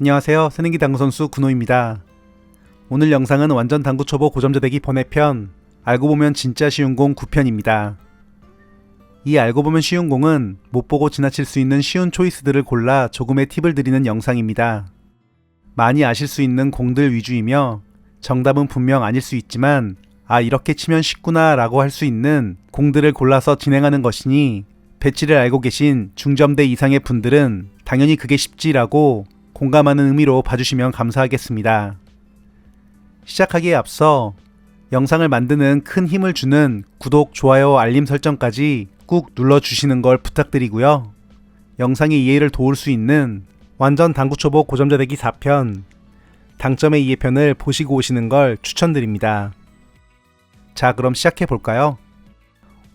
안녕하세요. 새내기 당구 선수 군호입니다. 오늘 영상은 완전 당구 초보 고점자대기 번외편 알고 보면 진짜 쉬운 공 9편입니다. 이 알고 보면 쉬운 공은 못 보고 지나칠 수 있는 쉬운 초이스들을 골라 조금의 팁을 드리는 영상입니다. 많이 아실 수 있는 공들 위주이며 정답은 분명 아닐 수 있지만 아 이렇게 치면 쉽구나 라고 할 수 있는 공들을 골라서 진행하는 것이니 배치를 알고 계신 중점대 이상의 분들은 당연히 그게 쉽지라고 공감하는 의미로 봐주시면 감사하겠습니다. 시작하기에 앞서 영상을 만드는 큰 힘을 주는 구독, 좋아요, 알림 설정까지 꾹 눌러주시는 걸 부탁드리고요. 영상의 이해를 도울 수 있는 완전 당구 초보 고점자 되기 4편 당점의 이해편을 보시고 오시는 걸 추천드립니다. 자, 그럼 시작해 볼까요?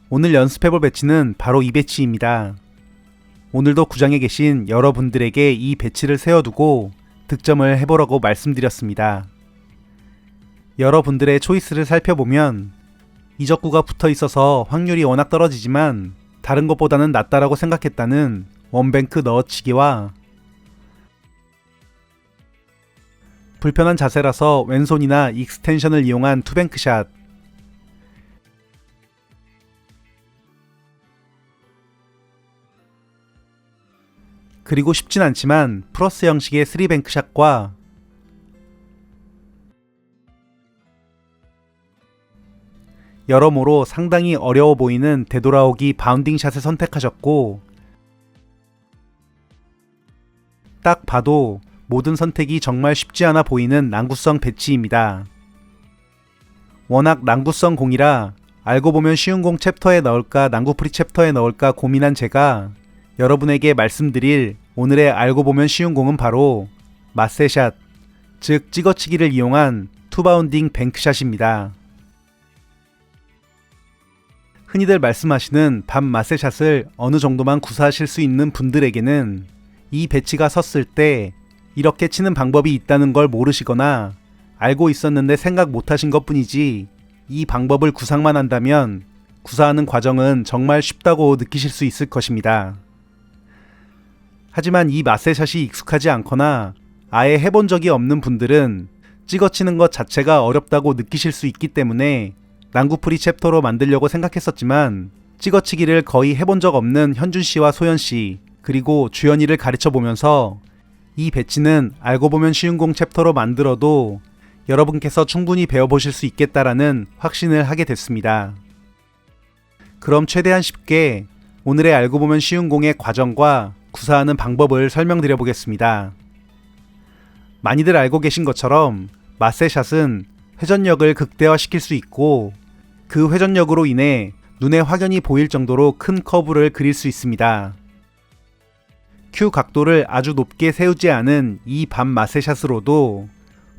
오늘 연습해 볼 배치는 바로 이 배치입니다. 오늘도 구장에 계신 여러분들에게 이 배치를 세워두고 득점을 해보라고 말씀드렸습니다. 여러분들의 초이스를 살펴보면 이적구가 붙어 있어서 확률이 워낙 떨어지지만 다른 것보다는 낫다라고 생각했다는 원뱅크 넣어치기와 불편한 자세라서 왼손이나 익스텐션을 이용한 투뱅크샷 그리고 쉽진 않지만 플러스 형식의 3뱅크샷과 여러모로 상당히 어려워 보이는 되돌아오기 바운딩샷을 선택하셨고 딱 봐도 모든 선택이 정말 쉽지 않아 보이는 난구성 배치입니다. 워낙 난구성 공이라 알고 보면 쉬운 공 챕터에 넣을까 난구 프리 챕터에 넣을까 고민한 제가 여러분에게 말씀드릴 오늘의 알고 보면 쉬운 공은 바로 마세샷, 즉 찍어치기를 이용한 투바운딩 뱅크샷입니다. 흔히들 말씀하시는 밤 마세샷을 어느 정도만 구사하실 수 있는 분들에게는 이 배치가 섰을 때 이렇게 치는 방법이 있다는 걸 모르시거나 알고 있었는데 생각 못 하신 것 뿐이지 이 방법을 구상만 한다면 구사하는 과정은 정말 쉽다고 느끼실 수 있을 것입니다. 하지만 이 마세샷이 익숙하지 않거나 아예 해본 적이 없는 분들은 찍어치는 것 자체가 어렵다고 느끼실 수 있기 때문에 난구프리 챕터로 만들려고 생각했었지만 찍어치기를 거의 해본 적 없는 현준 씨와 소연 씨 그리고 주연이를 가르쳐 보면서 이 배치는 알고 보면 쉬운 공 챕터로 만들어도 여러분께서 충분히 배워보실 수 있겠다라는 확신을 하게 됐습니다. 그럼 최대한 쉽게 오늘의 알고 보면 쉬운 공의 과정과 구사하는 방법을 설명드려 보겠습니다. 많이들 알고 계신 것처럼 마세샷은 회전력을 극대화시킬 수 있고 그 회전력으로 인해 눈에 확연히 보일 정도로 큰 커브를 그릴 수 있습니다. 큐 각도를 아주 높게 세우지 않은 이밤 마세샷으로도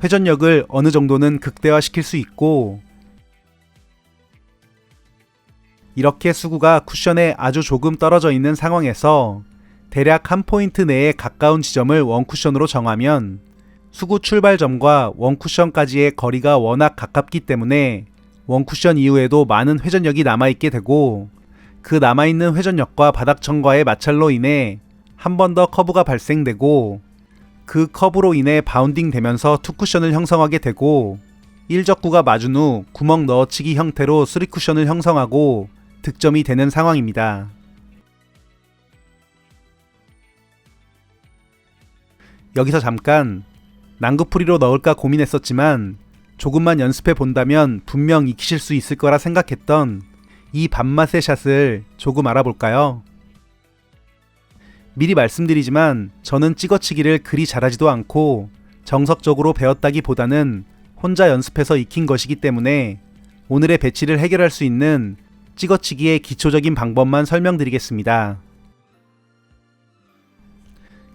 회전력을 어느 정도는 극대화시킬 수 있고 이렇게 수구가 쿠션에 아주 조금 떨어져 있는 상황에서 대략 한 포인트 내에 가까운 지점을 원쿠션으로 정하면 수구 출발점과 원쿠션까지의 거리가 워낙 가깝기 때문에 원쿠션 이후에도 많은 회전력이 남아있게 되고 그 남아있는 회전력과 바닥청과의 마찰로 인해 한 번 더 커브가 발생되고 그 커브로 인해 바운딩 되면서 투쿠션을 형성하게 되고 1적구가 맞은 후 구멍 넣어치기 형태로 3쿠션을 형성하고 득점이 되는 상황입니다. 여기서 잠깐 난구풀이로 넣을까 고민했었지만 조금만 연습해 본다면 분명 익히실 수 있을 거라 생각했던 이 밥맛의 샷을 조금 알아볼까요? 미리 말씀드리지만 저는 찍어치기를 그리 잘하지도 않고 정석적으로 배웠다기 보다는 혼자 연습해서 익힌 것이기 때문에 오늘의 배치를 해결할 수 있는 찍어치기의 기초적인 방법만 설명드리겠습니다.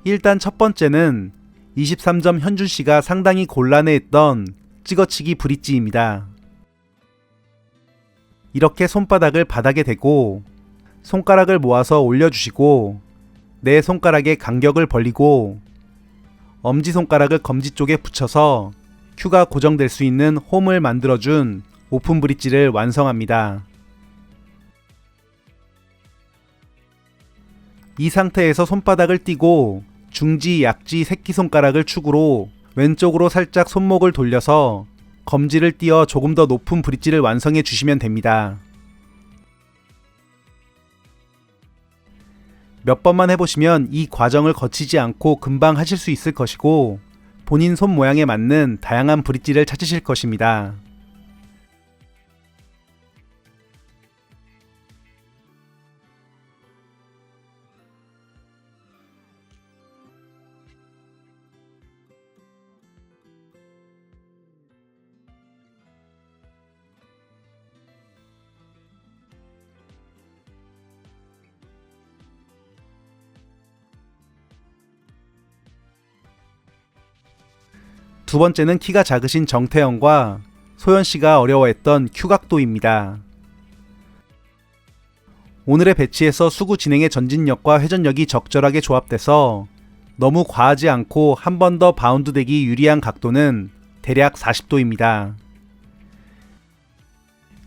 일단 첫 번째는 23점 현준 씨가 상당히 곤란해했던 찍어치기 브릿지입니다. 이렇게 손바닥을 바닥에 대고 손가락을 모아서 올려주시고 내 손가락에 간격을 벌리고 엄지손가락을 검지 쪽에 붙여서 큐가 고정될 수 있는 홈을 만들어준 오픈 브릿지를 완성합니다. 이 상태에서 손바닥을 띄고 중지, 약지, 새끼손가락을 축으로 왼쪽으로 살짝 손목을 돌려서 검지를 띄어 조금 더 높은 브릿지를 완성해 주시면 됩니다. 몇 번만 해보시면 이 과정을 거치지 않고 금방 하실 수 있을 것이고 본인 손 모양에 맞는 다양한 브릿지를 찾으실 것입니다. 두 번째는 키가 작으신 정태영과 소연 씨가 어려워했던 큐각도입니다. 오늘의 배치에서 수구 진행의 전진력과 회전력이 적절하게 조합돼서 너무 과하지 않고 한 번 더 바운드 되기 유리한 각도는 대략 40도입니다.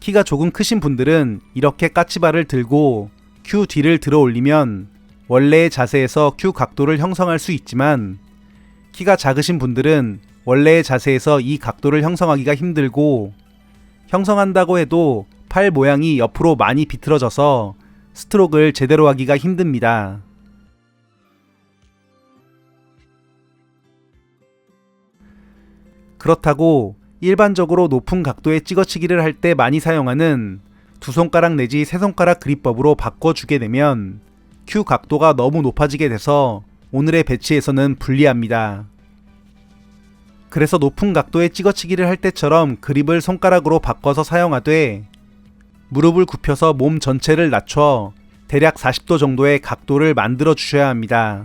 키가 조금 크신 분들은 이렇게 까치발을 들고 큐 뒤를 들어 올리면 원래의 자세에서 큐 각도를 형성할 수 있지만 키가 작으신 분들은 원래의 자세에서 이 각도를 형성하기가 힘들고 형성한다고 해도 팔 모양이 옆으로 많이 비틀어져서 스트로크를 제대로 하기가 힘듭니다. 그렇다고 일반적으로 높은 각도의 찍어치기를 할 때 많이 사용하는 두 손가락 내지 세 손가락 그립법으로 바꿔주게 되면 큐 각도가 너무 높아지게 돼서 오늘의 배치에서는 불리합니다. 그래서 높은 각도의 찍어치기를 할 때처럼 그립을 손가락으로 바꿔서 사용하되 무릎을 굽혀서 몸 전체를 낮춰 대략 40도 정도의 각도를 만들어 주셔야 합니다.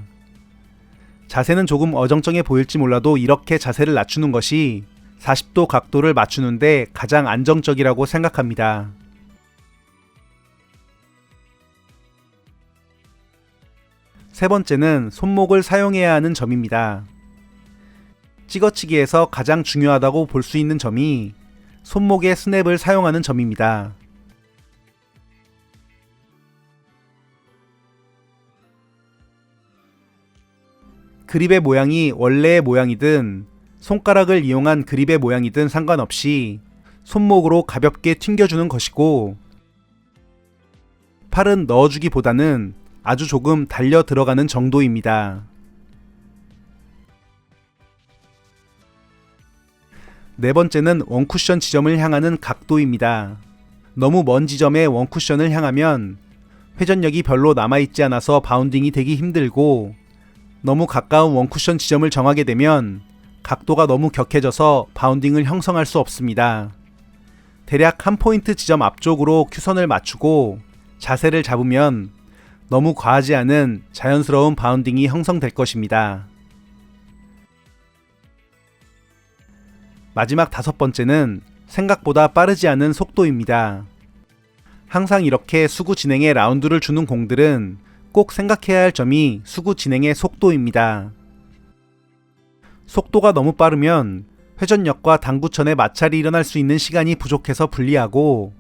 자세는 조금 어정쩡해 보일지 몰라도 이렇게 자세를 낮추는 것이 40도 각도를 맞추는데 가장 안정적이라고 생각합니다. 세 번째는 손목을 사용해야 하는 점입니다. 찍어치기에서 가장 중요하다고 볼 수 있는 점이 손목의 스냅을 사용하는 점입니다. 그립의 모양이 원래의 모양이든 손가락을 이용한 그립의 모양이든 상관없이 손목으로 가볍게 튕겨주는 것이고 팔은 넣어주기보다는 아주 조금 달려 들어가는 정도입니다. 네 번째는 원쿠션 지점을 향하는 각도입니다. 너무 먼 지점에 원쿠션을 향하면 회전력이 별로 남아있지 않아서 바운딩이 되기 힘들고 너무 가까운 원쿠션 지점을 정하게 되면 각도가 너무 격해져서 바운딩을 형성할 수 없습니다. 대략 한 포인트 지점 앞쪽으로 큐선을 맞추고 자세를 잡으면 너무 과하지 않은 자연스러운 바운딩이 형성될 것입니다. 마지막 다섯 번째는 생각보다 빠르지 않은 속도입니다. 항상 이렇게 수구 진행에 라운드를 주는 공들은 꼭 생각해야 할 점이 수구 진행의 속도입니다. 속도가 너무 빠르면 회전력과 당구천의 마찰이 일어날 수 있는 시간이 부족해서 불리하고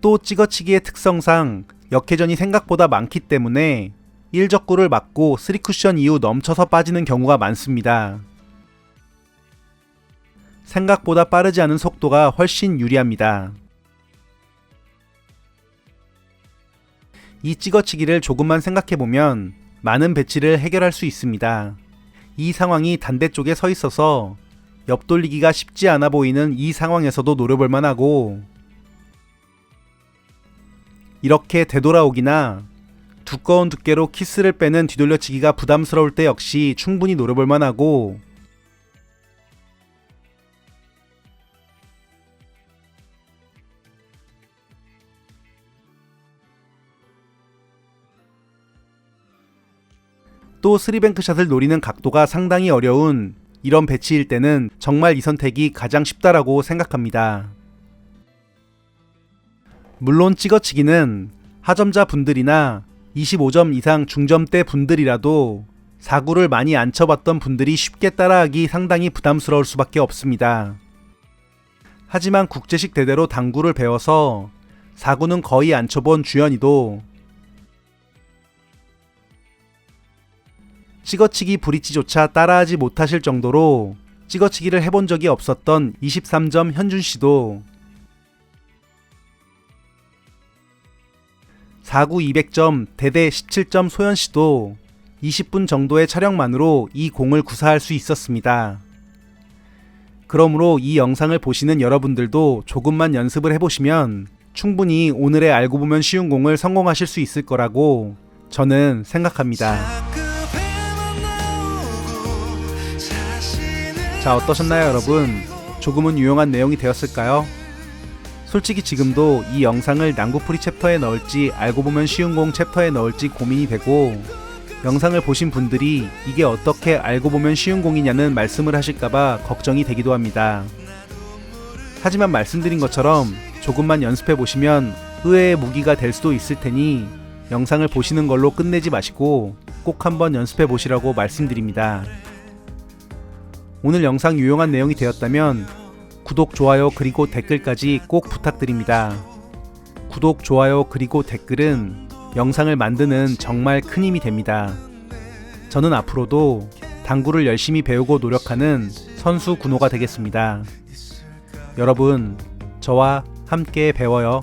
또 찍어치기의 특성상 역회전이 생각보다 많기 때문에 1적구를 맞고 3쿠션 이후 넘쳐서 빠지는 경우가 많습니다. 생각보다 빠르지 않은 속도가 훨씬 유리합니다. 이 찍어치기를 조금만 생각해보면 많은 배치를 해결할 수 있습니다. 이 상황이 단대 쪽에 서 있어서 옆돌리기가 쉽지 않아 보이는 이 상황에서도 노려볼 만하고 이렇게 되돌아오기나 두꺼운 두께로 키스를 빼는 뒤돌려치기가 부담스러울 때 역시 충분히 노려볼 만하고 또 스리뱅크 샷을 노리는 각도가 상당히 어려운 이런 배치일 때는 정말 이 선택이 가장 쉽다라고 생각합니다. 물론 찍어치기는 하점자 분들이나 25점 이상 중점대 분들이라도 사구를 많이 안 쳐봤던 분들이 쉽게 따라하기 상당히 부담스러울 수밖에 없습니다. 하지만 국제식 대대로 당구를 배워서 사구는 거의 안 쳐본 주연이도 찍어치기 브릿지조차 따라하지 못하실 정도로 찍어치기를 해본 적이 없었던 23점 현준 씨도 4구 200점 대대 17점 소연 씨도 20분 정도의 촬영만으로 이 공을 구사할 수 있었습니다. 그러므로 이 영상을 보시는 여러분들도 조금만 연습을 해보시면 충분히 오늘의 알고 보면 쉬운 공을 성공하실 수 있을 거라고 저는 생각합니다. 자, 어떠셨나요, 여러분? 조금은 유용한 내용이 되었을까요? 솔직히 지금도 이 영상을 난구풀이 챕터에 넣을지 알고 보면 쉬운 공 챕터에 넣을지 고민이 되고 영상을 보신 분들이 이게 어떻게 알고 보면 쉬운 공이냐는 말씀을 하실까봐 걱정이 되기도 합니다. 하지만 말씀드린 것처럼 조금만 연습해 보시면 의외의 무기가 될 수도 있을 테니 영상을 보시는 걸로 끝내지 마시고 꼭 한번 연습해 보시라고 말씀드립니다. 오늘 영상 유용한 내용이 되었다면 구독, 좋아요, 그리고 댓글까지 꼭 부탁드립니다. 구독, 좋아요, 그리고 댓글은 영상을 만드는 정말 큰 힘이 됩니다. 저는 앞으로도 당구를 열심히 배우고 노력하는 선수 군호가 되겠습니다. 여러분, 저와 함께 배워요.